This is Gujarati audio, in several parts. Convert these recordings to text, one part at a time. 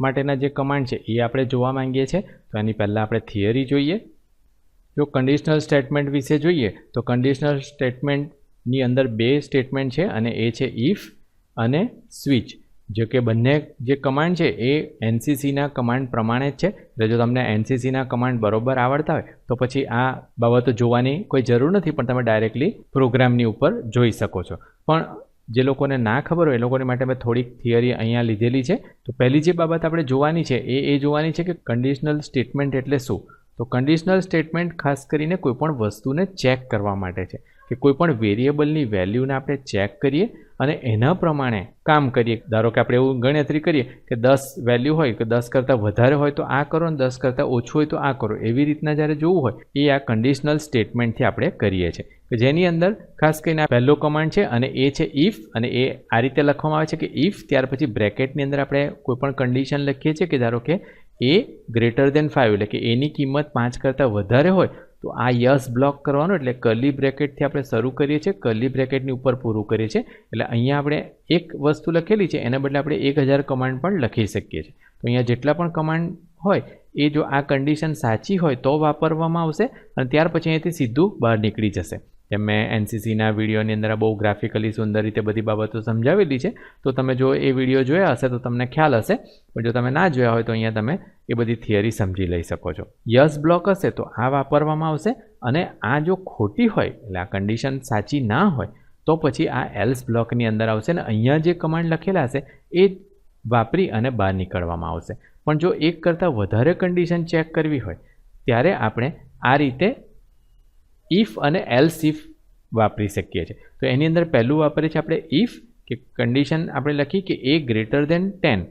માટેના જે કમાન્ડ છે, એ આપણે જોવા માંગીએ છીએ. તો એની પહેલાં આપણે થિયરી જોઈએ. જો કંડિશનલ સ્ટેટમેન્ટ વિશે જોઈએ, તો કન્ડિશનલ સ્ટેટમેન્ટની અંદર બે સ્ટેટમેન્ટ છે, અને એ છે ઇફ અને સ્વિચ જો કે બંને જે કમાન્ડ છે, એ એનસીસીના કમાન્ડ પ્રમાણે જ છે. એટલે જો તમને એનસીસીના કમાન્ડ બરોબર આવડતા હોય, તો પછી આ બાબતો જોવાની કોઈ જરૂર નથી, પણ તમે ડાયરેક્ટલી પ્રોગ્રામની ઉપર જોઈ શકો છો. પણ જે લોકોને ના ખબર હોય એ લોકોની માટે મેં થોડીક થિયરી અહીંયા લીધેલી છે. તો પહેલી જે બાબત આપણે જોવાની છે એ એ જોવાની છે કે કન્ડિશનલ સ્ટેટમેન્ટ એટલે શું? તો કન્ડિશનલ સ્ટેટમેન્ટ ખાસ કરીને કોઈપણ વસ્તુને ચેક કરવા માટે છે. કે કોઈપણ વેરિયેબલની વેલ્યુને આપણે ચેક કરીએ અને એના પ્રમાણે કામ કરીએ. ધારો કે આપણે એવું ગણતરી કરીએ કે દસ વેલ્યુ હોય કે દસ કરતાં વધારે હોય તો આ કરો અને દસ કરતાં ઓછું હોય તો આ કરો. એવી રીતના જ્યારે જોવું હોય, એ આ કન્ડિશનલ સ્ટેટમેન્ટથી આપણે કરીએ છીએ. કે જેની અંદર ખાસ કરીને આ પહેલો કમાન્ડ છે અને એ છે ઇફ અને એ આ રીતે લખવામાં આવે છે કે ઇફ ત્યાર પછી બ્રેકેટની અંદર આપણે કોઈપણ કન્ડિશન લખીએ છીએ કે ધારો કે એ ગ્રેટર દેન ફાઇવ એટલે કે એની કિંમત પાંચ કરતાં વધારે હોય તો આ યસ બ્લોક કરવાનો એટલે કલી બ્રેકેટથી આપણે શરૂ કરીએ છીએ. કલી બ્રેકેટની ઉપર પૂરું કરીએ છીએ. એટલે અહીંયા આપણે એક વસ્તુ લખેલી છે, એના બદલે આપણે એક હજાર કમાન્ડ પણ લખી શકીએ છીએ. તો અહીંયા જેટલા પણ કમાન્ડ હોય, એ જો આ કન્ડિશન સાચી હોય તો વાપરવામાં આવશે અને ત્યાર પછી અહીંયાથી સીધું બહાર નીકળી જશે. જેમ મેં એનસીસીના વિડીયોની અંદર બહુ ગ્રાફિકલી સુંદર રીતે બધી બાબતો સમજાવેલી છે. તો તમે જો એ વીડિયો જોયા હશે તો તમને ખ્યાલ હશે. પણ જો તમે ના જોયા હોય તો અહીંયા તમે એ બધી થિયરી સમજી લઈ શકો છો. યસ બ્લોક હશે તો આ વાપરવામાં આવશે અને આ જો ખોટી હોય, એટલે આ કન્ડિશન સાચી ના હોય, તો પછી આ એલ્સ બ્લોકની અંદર આવશે અને અહીંયા જે કમાન્ડ લખેલા હશે એ વાપરી અને બહાર નીકળવામાં આવશે. પણ જો એક કરતાં વધારે કન્ડિશન ચેક કરવી હોય, ત્યારે આપણે આ રીતે ઇફ અને એલ્સ ઇફ વાપરી શકીએ છીએ. તો એની અંદર પહેલું વાપરીએ છીએ આપણે ઇફ કે કન્ડિશન આપણે લખી કે એ ગ્રેટર દેન ટેન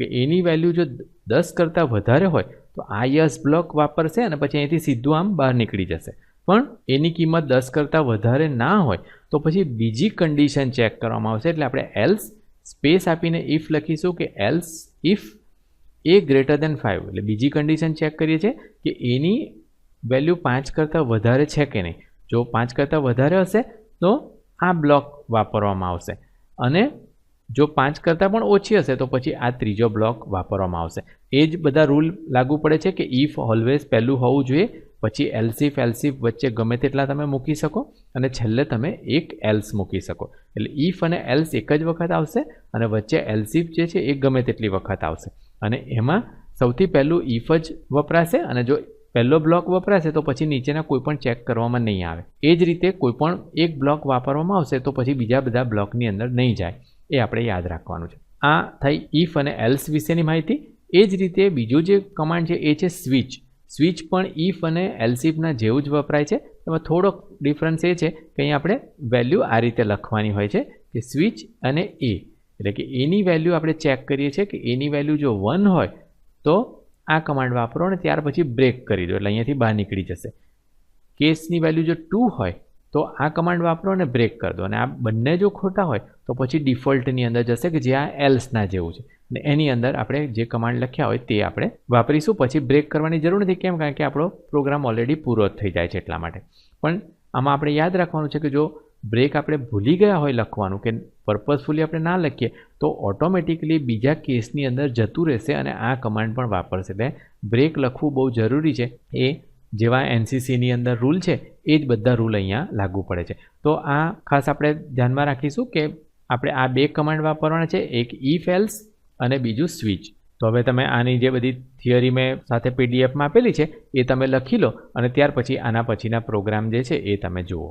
કે એની વેલ્યુ જો દસ કરતાં વધારે હોય, તો આ યસ બ્લોક વાપરશે અને પછી અહીંથી સીધું આમ બહાર નીકળી જશે. પણ એની કિંમત દસ કરતાં વધારે ના હોય, તો પછી બીજી કન્ડિશન ચેક કરવામાં આવશે. એટલે આપણે એલ્સ સ્પેસ આપીને ઇફ લખીશું કે else if a greater than five એટલે બીજી કન્ડિશન ચેક કરીએ છીએ કે એની વેલ્યુ પાંચ કરતાં વધારે છે કે નહીં? જો પાંચ કરતાં વધારે હશે, તો આ બ્લોક વાપરવામાં આવશે. અને જો પાંચ કરતાં પણ ઓછી હશે, તો પછી આ ત્રીજો બ્લોક વાપરવામાં આવશે. એ જ બધા રૂલ લાગુ પડે છે કે ઇફ ઓલવેઝ પહેલું હોવું જોઈએ, પછી એલસીફ એલસીફ વચ્ચે ગમે તેટલા તમે મૂકી શકો, અને છેલ્લે તમે એક એલ્સ મૂકી શકો. એટલે ઇફ અને એલ્સ એક જ વખત આવશે, અને વચ્ચે એલસીફ જે છે એ ગમે તેટલી વખત આવશે. અને એમાં સૌથી પહેલું ઇફ જ વપરાશે, અને જો પહેલો બ્લોક વપરાશે તો પછી નીચેના કોઈ પણ ચેક કરવામાં નહીં આવે. એ જ રીતે કોઈ પણ એક બ્લોક વાપરવામાં આવશે તો પછી બીજા બધા બ્લોકની અંદર નહીં જાય. એ આપણે યાદ રાખવાનું છે. આ થઈ ઇફ અને એલ્સ વિશેની માહિતી. એ જ રીતે બીજું જે કમાન્ડ છે એ છે સ્વિચ સ્વિચ પણ ઇફ અને એલ્સિફના જેવું જ વપરાય છે. એમાં થોડોક ડિફરન્સ એ છે કે અહીં આપણે વેલ્યુ આ રીતે લખવાની હોય છે કે સ્વિચ અને એ એટલે કે એની વેલ્યુ આપણે ચેક કરીએ છીએ કે એની વેલ્યુ જો વન હોય તો આ કમાન્ડ વાપરો અને ત્યાર પછી બ્રેક કરી દો. એટલે અહીંયાથી બહાર નીકળી જશે. કેસની વેલ્યુ જો ટુ હોય, તો આ કમાન્ડ વાપરો અને બ્રેક કરી દો. અને આ બંને જો ખોટા હોય, તો પછી ડિફોલ્ટની અંદર જશે કે જે આ એલ્સના જેવું છે. અને એની અંદર આપણે જે કમાન્ડ લખ્યા હોય તે આપણે વાપરીશું. પછી બ્રેક કરવાની જરૂર નથી. કેમ? કારણ કે આપણો પ્રોગ્રામ ઓલરેડી પૂરો થઈ જાય છે એટલા માટે. પણ આમાં આપણે યાદ રાખવાનું છે કે જો બ્રેક આપણે ભૂલી ગયા હોય લખવાનું કે પર્પઝફુલી આપણે ના લખીએ, તો ઓટોમેટિકલી બીજા કેસની અંદર જતું રહેશે અને આ કમાન્ડ પણ વાપરશે. એટલે બ્રેક લખવું બહુ જરૂરી છે. એ જેવા એનસીસીની અંદર રૂલ છે, એ જ બધા રૂલ અહીંયા લાગુ પડે છે. તો આ ખાસ આપણે ધ્યાનમાં રાખીશું કે આપણે આ બે કમાન્ડ વાપરવાના છે, એક ઈ ફેલ્સ અને બીજું સ્વિચ તો હવે તમે આની જે બધી થિયરી મેં સાથે પીડીએફમાં આપેલી છે, એ તમે લખી લો અને ત્યાર પછી આના પછીના પ્રોગ્રામ જે છે, એ તમે જુઓ.